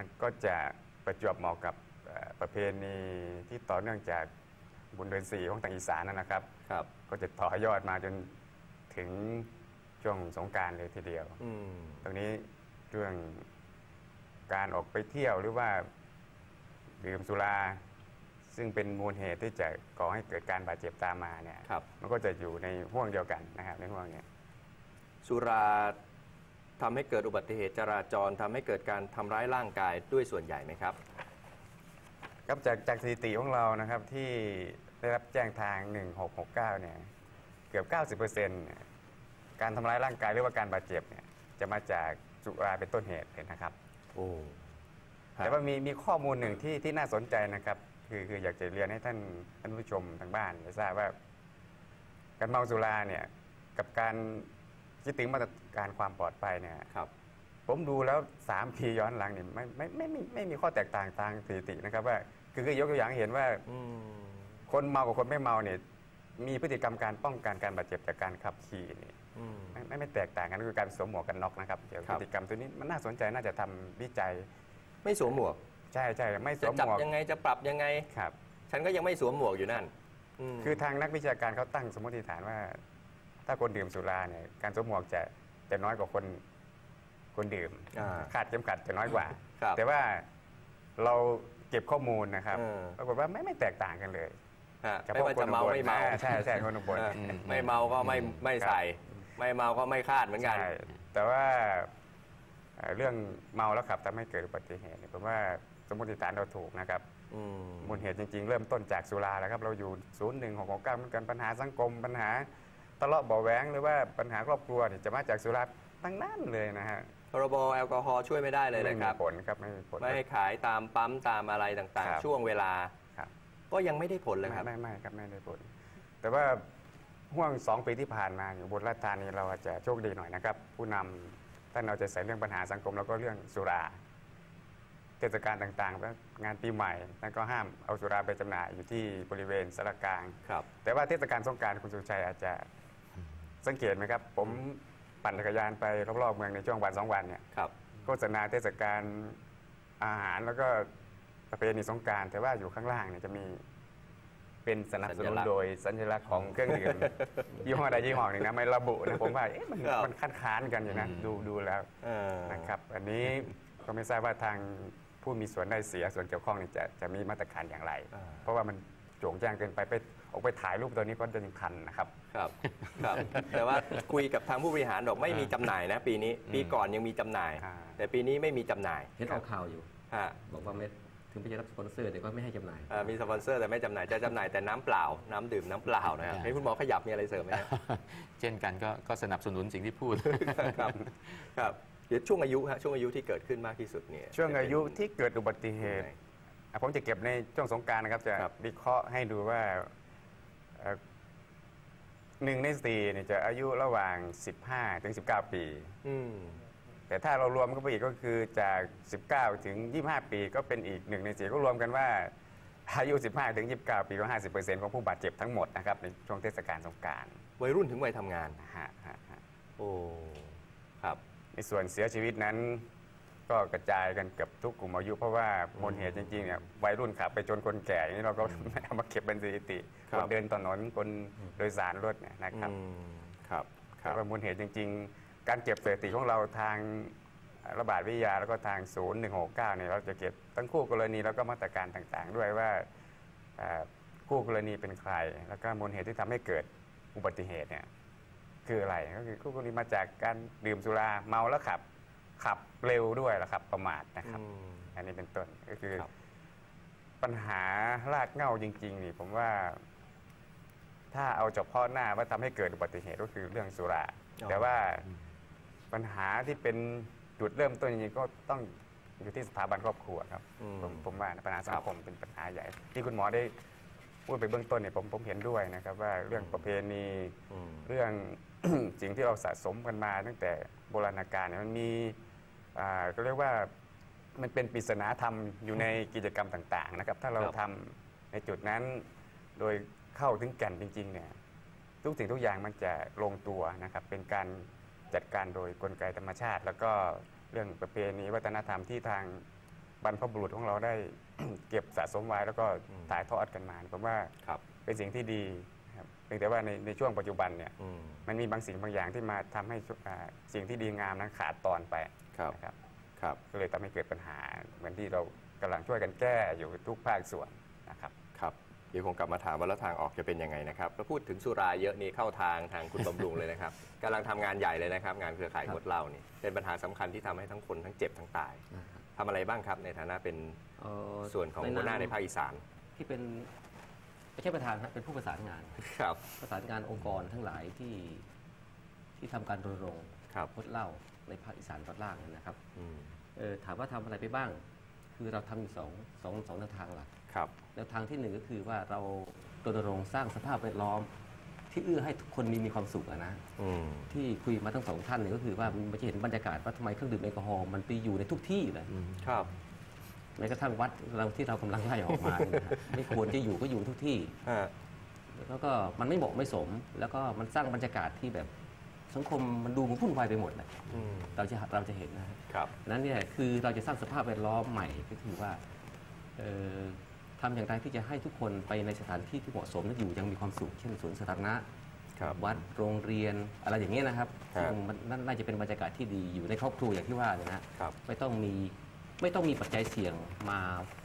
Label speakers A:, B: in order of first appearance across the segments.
A: มันก็จะประจวบเหมาะกับเอ่อประเพณีที่ต่อเนื่องจากบุญเดือนสี่ของทางอีสานนนนะครับ
B: ครับ
A: ก็จะต่อยอดมาจนถึงช่วงสงกรารเลยทีเดียว
B: อืม
A: ตรงนี้เรื่องการออกไปเที่ยวหรือว่าดื่มสุราซึ่งเป็นมูลเหตุที่จะก่อให้เกิดการบาดเจ็บตามมาเนี่ย
B: ครับ
A: มันก็จะอยู่ในห่วงเดียวกันนะครับในห่วงเนี้ย
B: สุรา ทำให้เกิดอุบัติเหตุจราจรทำให้เกิดการทำร้ายร่างกายด้วยส่วนใหญ่ไหมครับ
A: ครับจากจากสถิติของเรานะครับที่ได้รับแจ้งทาง 1669 เนี่ยเกือบ 90%เนี่ยการทำร้ายร่างกายหรือว่าการบาดเจ็บเนี่ยจะมาจากสุราเป็นต้นเหตุเลยนะครับ
B: โอ้
A: แต่ว่ามีมีข้อมูลหนึ่งที่ที่น่าสนใจนะครับ คือคืออยากจะเรียนให้ท่านท่านผู้ชมทางบ้านได้ทราบว่า การเมาสุราเนี่ยกับการ คิดถึงมาตรการความปลอดภัยเนี่ย
B: ครับ
A: ผมดูแล้ว3ปีย้อนหลังเนี่ยไม่ไม่ไม่ไม่ไม่มีข้อแตกต่างทางสถิตินะครับ ว่าคือคือยกตัวอย่างให้เห็นว่า
B: อืม
A: คนเมากับคนไม่เมาเนี่ยมีพฤติกรรมการป้องกันการบาดเจ็บจากการขับขี่นี่
B: อืม
A: ไม่ไม่ไม่แตกต่างกันก็คือการสวมหมวกกันน็อกนะครับเดี๋ยว
B: ครั
A: พ
B: บ
A: ฤติกรรมตัวนี้มันน่าสนใจน่าจะทำวิจัย
B: ไม่สวมหมวก
A: ใช่ใช่ไม่ส
B: จะ
A: วมห
B: จับ
A: มวก
B: ยังไงจะปรับยังไง
A: ครับ
B: ฉันก็ยังไม่สวมหมวกอยู่นั่นม
A: คือทางนักวิชาการเขาตั้งสมมติฐานว่า ถ้าคนดื่มสุราเนี่ยการสวมหมวกจะจะน้อยกว่าคนคนดื่ม
B: อ่า
A: คาดเข็มขัดจะน้อยกว่า
B: ครับ
A: แต่ว่าเราเก็บข้อมูลนะครับ
B: เออ
A: ปรากฏว่าไม่ไม่แตกต่างกันเลย
B: ฮะ
A: เฉ
B: ไม่
A: พาะ
B: ว่า
A: คน
B: จะเมา
A: อุบล
B: ไม่เมา
A: อ่ใช่ใช่คนอุบล
B: เออ
C: อืม
B: ไม่เมาก็ไม่ไม่ใส่ ไม่เมาก็ไม่คาดเหมือนกัน
A: ใช่แต่ว่าเอ่อเรื่องเมาแล้วขับทำให้เกิดอุบัติเหตุเนี่ยผมว่าสมมติฐานเราถูกนะครับ
B: อืม
A: มูลเหตุจริง ๆ เริ่มต้นจากสุราแล้วครับ เราอยู่ศูนย์หนึ่งหกหกเก้าเหมือนกันปัญหาสังคมปัญหา ทะเลาะเบาะแว้งหรือว่าปัญหาครอบครัวเนี่ยจะมาจากสุราทั้งนั้นเลยนะฮะ
B: พรบแอลกอฮอล์ช่วยไม่ได้เลย
A: ไม่
B: นะค
A: มี
B: รับ
A: ผลครับไม่มีผล
B: ไม่ให้ขายตามปั๊มตามอะไรต่าง
A: ครับ
B: ๆ ช่วงเวลา
A: ครับ
B: ก็ยังไม่ได้ผลเลยครับ
A: ไม่ไม่ไม่ครับไม่ได้ผล แต่ว่าห่วงสองปีที่ผ่านมาอยู่บนราชธานีเราอาจจะโชคดีหน่อยนะครับ ผู้นำท่านเราจะใส่เรื่องปัญหาสังคม แล้วก็เรื่องสุรา เทศกาลต่างๆแล้วงานปีใหม่ท่านก็ห้ามเอาสุราไปจำหน่ายอยู่ที่บริเวณสารกลาง
B: ครับ
A: แต่ว่าเทศกาลสงกรารคุณสุชัยอาจจะ สังเกตไหมครับ ผมปั่นจักรยานไปรอบๆเมืองในช่วงวันสองวันเนี่ย
B: ครับ
A: โฆษณาเทศกาลอาหารแล้วก็ประเพณีสงกรารแต่ว่าอยู่ข้างล่างเนี่ยจะมีเป็นสนับสนุนโดยสัญลักษณ์ของเครื่องดื่มยี่ห้อใดยี่ห้อหนึ่งนะไม่ระบุนะผมว่าเอ๊ะมัน
B: ครับ
A: มันคัดค้านกันอยู่นะ
C: อืม
A: ดูดูแล้ว
B: เออ
A: นะครับ อันนี้ก็ไม่ทราบว่าทางผู้มีส่วนได้เสียส่วนเกี่ยวข้องนี่จะจะมีมาตรการอย่างไร
B: อ่า
A: เพราะว่ามัน โจงแจ้งเกินไปไปออกไปถ่ายรูปตัวนี้ก็จะยังทันนะครับ
B: ครับครับ แต่ว่าคุยกับทางผู้บริหารบอกไม่มีจำหน่ายนะ ปีนี้ปีก่อนยังมีจำหน่าย
A: อ่า
B: แต่ปีนี้ไม่มีจำหน่าย
C: เห็นออกข่าวอยู่
B: ฮะ
C: บอกว่าไม่ถึงไม่จะรับสปอนเซอร์แต่ก็ไม่ให้จำหน่าย
B: เอ่อมีสปอนเซอร์แต่ไม่จำหน่ายจะจำหน่ายแต่น้ำเปล่า น้ำดื่มน้ำเปล่านะครับ
D: ใช่
B: ให้คุณหมอขยับมีอะไรเสริมไหมฮะ
D: เช่นกันก็ก็สนับสนุนสิ่งที่พูด
B: ครับครับเดี๋ยวช่วงอายุฮะช่วงอายุที่เกิดขึ้นมากที่สุดเนี่ย
A: ช่วงอายุ
B: จะเป็น
A: ที่เกิดอุบัติเหตุ
B: ยังไง
A: อะ ผมจะเก็บในช่วงสงกรารนะครับ จะ
B: ครับ
A: วิเคราะห์ให้ดูว่าเอ่อหนึ่งในสี่เนี่ยจะอายุระหว่าง 15 ถึง 19 ปี
B: อืม
A: แต่ถ้าเรารวมเข้าไปอีกก็คือจาก 19 ถึง 25 ปีก็เป็นอีกหนึ่งในสี่ก็รวมกันว่าอายุ 15 ถึง 29 ปีก็ 50%ของผู้บาดเจ็บทั้งหมดนะครับ ในช่วงเทศกาลสงกราร
B: วัยรุ่นถึงวัยทำงาน
A: นะฮะฮะฮะ
B: โอ้ ครับ
A: ในส่วนเสียชีวิตนั้น ก็กระจายกันเกือบทุกกลุ่มอายุ เพราะว่ามูลเหตุจริงๆเนี่ยวัยรุ่นขับไปจนคนแก่อย่างนี้เราก็ไม่เอามาเก็บเป็นสถิติ
B: ครั
A: ค
B: บ
A: นเดินถนนคนโดยสารรถเนี่ยนะครับ
B: อืมครับค
A: แต่
B: รับ
A: ว่ามูลเหตุจริง ๆ การเก็บสถิติของเราทางระบาดวิทยาแล้วก็ทางศูนย์หนึ่งหกเก้าเนี่ยเราจะเก็บทั้งคู่กรณีแล้วก็มาตรการต่างๆ ด้วยว่าเอ่อคู่กรณีเป็นใคร แล้วก็มูลเหตุที่ทำให้เกิดอุบัติเหตุเนี่ยคืออะไรก็คือคู่กรณีมาจากการดื่มสุราเมาแล้วขับ ขับ เร็วด้วยละครับ ประมาทนะครับ
B: อืม
A: อันนี้เป็นต้นก็คือ
B: ครับ
A: ปัญหารากเหง้าจริง ๆ นี่ ผมว่า ถ้าเอาเฉพาะหน้าว่าทำให้เกิดอุบัติเหตุก็คือเรื่องสุรา
B: อ๋อ
A: แต่ว่าปัญหาที่เป็นจุดเริ่มต้นจริงๆก็ต้องอยู่ที่สถาบันครอบครัวครับ
B: อืม
A: ผมผมว่านะปัญหาสังคมเป็นปัญหาใหญ่ ที่คุณหมอได้พูดไปเบื้องต้นเนี่ยผมผมเห็นด้วยนะครับ ว่าเรื่องประเพณี
B: อืม
A: เรื่องสิ่งที่เราสะสมกันมา ตั้งแต่โบราณกาลเนี่ยมันมีอ่า ก็เรียกว่ามันเป็นปริศนาธรรมอยู่ในกิจกรรมต่าง ๆ นะครับ ถ้าเรา
B: ครับ
A: ทำในจุดนั้น โดยเข้าถึงแก่นจริงๆเนี่ยทุกสิ่งทุกอย่างมันจะลงตัวนะครับ เป็นการจัดการโดยกลไกธรรมชาติ แล้วก็เรื่องประเพณีวัฒนธรรมที่ทางบรรพบุรุษของเราได้ เก็บสะสมไว้แล้วก็
B: อืม
A: ถ่ายทอดกันมาผมว่า
B: ครับ
A: เป็นสิ่งที่ดีครับเพียงแต่ว่าในในช่วงปัจจุบันเนี่ย
B: อืม
A: มันมีบางสิ่งบางอย่างที่มาทำให้อ่าสิ่งที่ดีงามนั้นขาดตอนไป
B: ครับ
A: นะครับ
B: ครับ
A: ก็เลยทำให้เกิดปัญหา เหมือนที่เรากำลังช่วยกันแก้อยู่ทุกภาคส่วนนะครับ
B: ครับเดี๋ยวคงกลับมาถามว่าแล้วทางออกจะเป็นยังไงนะครับแล้วพูดถึงสุราเยอะนี่เข้าทางทางคุณบำรุงเลยนะครับกำลังทำงานใหญ่เลยนะครับ งานเครือข่าย
C: ครับ
B: งดเหล้านี่เป็นปัญหาสำคัญที่ทำให้ทั้งคนทั้งเจ็บทั้งตาย
C: นะครับ
B: ทำอะไรบ้างครับในฐานะเป็น
C: เอ่อ
B: ส่วนของหัวหน้าในภาคอีสาน
C: ที่เป็น ไม่ใช่ประธานนะเป็นผู้ประสานงาน
B: ครับ
C: ประสานงานองค์กรทั้งหลายที่ที่ทำการรณรงค์
B: ครับ
C: งดเหล้าในภาคอีสานตอนล่างนะครับ
B: อืม
C: เออถามว่าทำอะไรไปบ้าง คือเราทำอยู่สองสองสองแนวทางหลัก
B: ครับ
C: แนวทางที่หนึ่งก็คือว่าเรารณรงค์สร้างสภาพแวดล้อม ที่เอื้อให้ทุกคนมีมีความสุขอะนะ
B: อืม
C: ที่คุยมาทั้งสองท่านเนี่ยก็คือว่ามันจะเห็นบรรยากาศว่าทำไมเครื่องดื่มแอลกอฮอล์มันไปอยู่ในทุกที่เลย
B: ครับ
C: แม้กระทั่งวัดเราที่เรากำลังไล่ออกมาเนี่ยนะฮะไม่ควรจะอยู่ก็อยู่ทุกที่
B: ฮะ
C: แล้วก็มันไม่เหมาะไม่สม แล้วก็มันสร้างบรรยากาศที่แบบสังคมมันดูมันวุ่นวายไปหมดเลย
B: อืม
C: เราจะเราจะเห็นนะฮะ
B: ครับ
C: นั้นเนี่ยคือเราจะสร้างสภาพแวดล้อมใหม่ก็คือว่าเอ่อทำอย่างไรที่จะให้ทุกคนไปในสถานที่ที่เหมาะสมและอยู่อยังมีความสุขเช่นสวนสาธารณะ
B: ครับ
C: วัดโรงเรียนอะไรอย่างเงี้ยนะครับ
B: ครับ
C: ซึ่งมันนั่นน่าจะเป็นบรรยากาศที่ดีอยู่ในครอบครัวอย่างที่ว่าเนี่ยนะฮะ
B: ครับ
C: ไม่ต้องมี ไม่ต้องมีปัจจัยเสี่ยงมา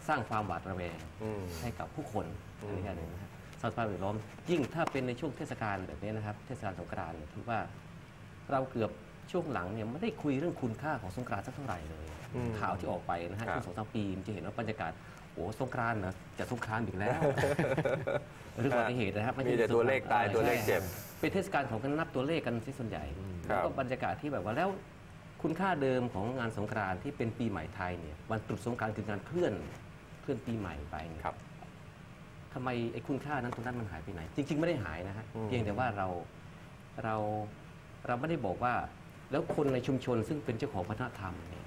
C: สร้างความหวาดระแวง
B: อืม
C: ให้กับผู้คน
B: อืม
C: อันนี้อันหนึ่งนะครับสร้างสภาพแวดล้อมยิ่งถ้าเป็นในช่วงเทศกาลแบบนี้นะครับ เทศกาลสงกรานต์เนี่ยถือว่าเราเกือบช่วงหลังเนี่ยไม่ได้คุยเรื่องคุณค่าของสงกรานต์สักเท่าไหร่เลย
B: อืม
C: ข่าวที่ออกไปนะฮะ
B: ครับ
C: ช่วงสองสามปีมันจะเห็นว่าบรรยากาศโอ้สงกรานต์นะจะสงกรานต์อีกแล้วเรื่องอุบัติเหตุนะครับไใช่
B: มีแต่ตัวเลขตาย
C: สงกรนต์
B: ตัวเลขเจ็บ
C: ใช่เป็นเทศกาลของการนับตัวเลขกันที่ส่วนใหญ่
B: ครั
C: แล้ว
B: บ
C: ก็บรรยากาศที่แบบว่าแล้ว คุณค่าเดิมของงานสงกรานต์ที่เป็นปีใหม่ไทยเนี่ยวันตรุษสงกรานต์คือการเคลื่อนเคลื่อนปีใหม่ไปเนี่ย
B: ครับ
C: ทำไมไอ้คุณค่านั้นตรงนั้นมันหายไปไหน จริง ๆ ไม่ได้หายนะฮะ
B: อืม
C: เพียงแต่ว่าเราเราเราไม่ได้บอกว่า แล้วคนในชุมชนซึ่งเป็นเจ้าของวัฒนธรรมเนี่ย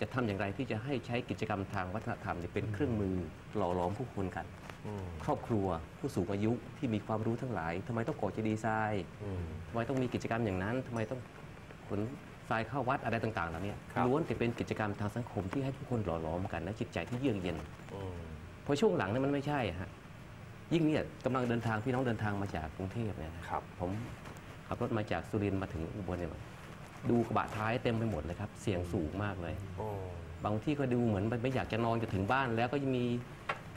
C: จะทำอย่างไรที่จะให้ใช้กิจกรรมทางวัฒนธรรมเนี่ยเป็นเครื่องมือหล่อหลอมผู้คนกัน
B: อืม
C: ครอบครัวผู้สูงอายุที่มีความรู้ทั้งหลายทำไมต้องก่อเจดีย์ทราย
B: อืม
C: ทำไมต้องมีกิจกรรมอย่างนั้นทำไมต้องขน ทรายเข้าวัดอะไรต่างๆเหล่านี้
B: ครับ
C: ล้วนแต่เป็นกิจกรรมทางสังคมที่ให้ทุกคนหล่อหลอมกันและจิตใจที่เยือกเย็น
B: อืม
C: เพราะช่วงหลังเนี่ยมันไม่ใช่อะฮะยิ่งเนี่ยกำลังเดินทางพี่น้องเดินทางมาจากกรุงเทพเนี่ยนะครับผมขับรถมาจากสุรินทร์มาถึงอุบลเนี่ยดูกระบะท้ายเต็มไปหมดเลยครับ เสียงสูงมากเลย
B: โอ้
C: บางที่ก็ดูเหมือนไม่อยากจะนอนจะถึงบ้าน แล้วก็ยังมี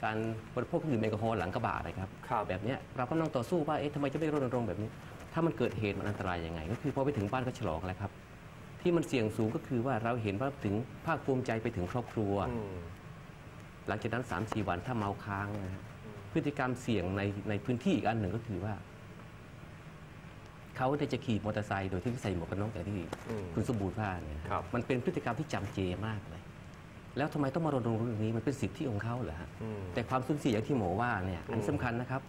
C: การบริโภคเครื่องดื่มแอลกอฮอล์หลังกระบะเลยครับ
B: ครับ
C: แบบเนี้ยเราก็ต้องต่อสู้ว่าเอ๊ะทำไมจะไม่รณรงค์แบบนี้ ถ้ามันเกิดเหตุมันอันตรายยังไง ก็คือพอไปถึงบ้านก็ฉลองอะไรครับ ที่มันเสี่ยงสูงก็คือว่าเราเห็นว่าถึงภาคภูมิใจไปถึงครอบครัว
B: อืม
C: หลังจากนั้น3าสี่วันถ้าเมาค้างนะฮะพฤติกรรมเสี่ยงในในพื้นที่อีกอันหนึ่งก็คือว่า เขาได้จะขี่มอเตอร์ไซค์โดยที่ไม่ใส่หมวกกันน็อกอย่างที่
B: อืม
C: คุณสมบูรณ์ว่าเนี่ย
B: ครับ
C: มันเป็นพฤติกรรมที่จำเจมากเลย แล้วทำไมต้องมารณรงค์เรื่องนี้มันเป็นสิทธิของเขาเหรอฮะ
B: อืม
C: แต่ความสูญเสียอย่างที่หมอว่าเนี่ยอัน
B: อืม
C: สำคัญนะครับ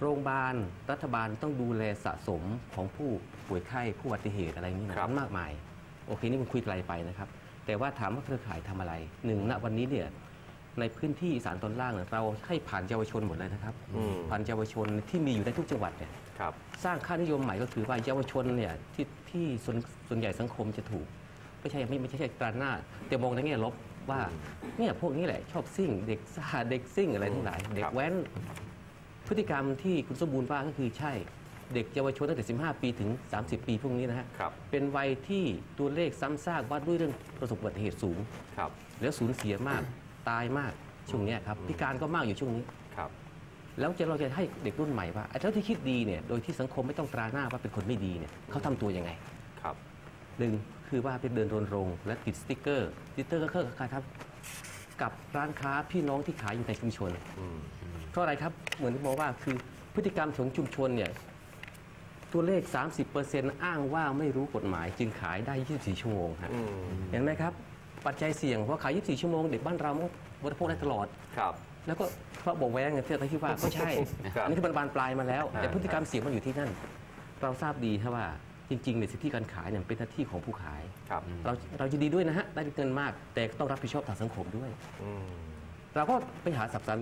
C: โรงพยาบาลรัฐบาลต้องดูแลสะสมของผู้ป่วยไข้ผู้อุบัติเหตุอะไรอย่างนี้นะครับมันมากมาย โอเคนี่มันคุยไกลไปนะครับ แต่ว่าถามว่าเครือข่ายทำอะไรหนึ่งณวันนี้เนี่ยในพื้นที่อีสานตอนล่างเนี่ยเราให้ผ่านเยาวชนหมดเลยนะครับ
B: อืม
C: ผ่านเยาวชนที่มีอยู่ในทุกจังหวัดเนี่ย
B: ครับ
C: สร้างค่านิยมใหม่ก็คือว่าเยาวชนเนี่ยที่ที่ส่วนส่วนใหญ่สังคมจะถูกไม่ใช่ไม่ไม่ใช่ตราหน้า แต่มองในแง่ลบว่าเนี่ยพวกนี้แหละชอบซิ่ง เด็กซ่าเด็กซิ่งอะไรทั้งหลาย เด็
B: ค
C: ก
B: รับ
C: แว้น พฤติกรรมที่คุณสมบูรณ์ว่าก็คือใช่ เด็กเยาวชนตั้งแต่ 15 ปีถึง 30 ปีพวกนี้นะฮะ
B: ครับ
C: เป็นวัยที่ตัวเลขซ้ำซากว่าด้วยเรื่องประสบอุบัติเหตุสูง
B: ครับ
C: แล้วสูญเสียมากตายมากช่วงเนี้ยครับพิการก็มากอยู่ช่วงนี้
B: ครับ
C: แล้วจะเราจะให้เด็กรุ่นใหม่ว่าไอ้เจ้าที่คิดดีเนี่ยโดยที่สังคมไม่ต้องตราหน้าว่าเป็นคนไม่ดีเนี่ยเขาทำตัวยังไง
B: ครับ
C: หนึ่งคือว่าเป็นเดินรณรงค์และติดสติ๊กเกอร์สติ๊กเกอร์ก็คือการครับกับร้านค้าพี่น้องที่ขายอยู่ในชุมชน
B: อืม
C: เพราะอะไรครับเหมือนที่บอกว่าคือพฤติกรรมของชุมชนเนี่ยตัวเลข 30%อ้างว่าไม่รู้กฎหมาย จึงขายได้ 24 ชั่วโมงฮะ
B: อืม
C: เห็นไหมครับ ปัจจัยเสี่ยงเพราะขาย 24 ชั่วโมง เด็กบ้านเรามันก็บริโภคได้ตลอด
B: ครับ
C: แล้วก็เพราะบอกแว้งไงที่เราคิดว่าก็ใช่
B: ครับ
C: อันนี้คือมันบานปลายมาแล้ว
B: อ่า
C: แต่พฤติกรรมเสี่ยงมันอยู่ที่นั่น เราทราบดีครับว่าจริงๆในยสิทธิการขายเนี่ยเป็นหน้าที่ของผู้ขาย
B: ครับ
C: เราเราจะดีด้วยนะฮะได้เงินมาก แต่ต้องรับผิดชอบทางสังคมด้วย
B: อืม
C: เราก็ไปหาสับสน